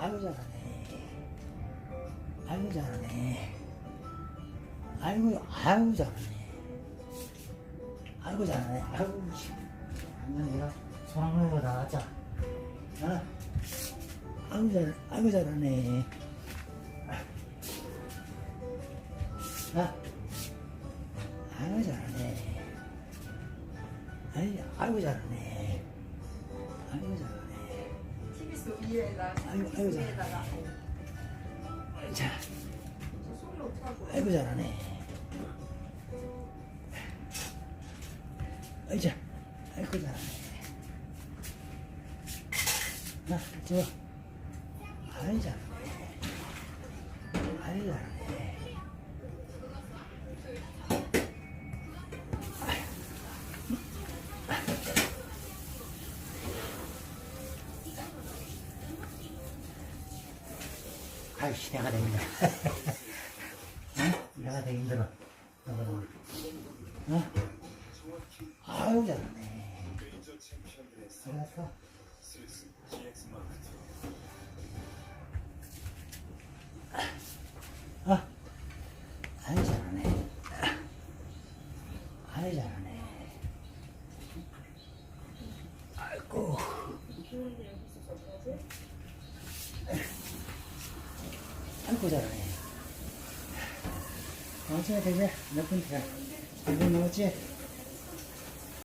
아이고 잘하네. 아이고 잘하네. 아이고 아이고 잘하네. 아이고 잘하네. 아이고 씨. 완전 내가 소나무에 거다 하자. 아, 아이고 잘 아이고 잘하네. 아, 아이고 잘하네. 아이 아이고 잘하네. 아이고 잘하네. TV 속 위에다 아이고, 아이고, 잘- 위에다가 자, 저 손을 어떡하고 아이고 잘하네. 아이자, 아이고 잘하네. 나, 저, 아이씨, 내가 더 힘들어. 응? 내가 더 힘들어. 어? 어? 아유, 잘하네. 알았어. 아, 아유, 잘하네. 아유, 잘하네. 아이고. 아이 고, 잘하네. 어찌나 되지? 몇 분, 몇분 남았지?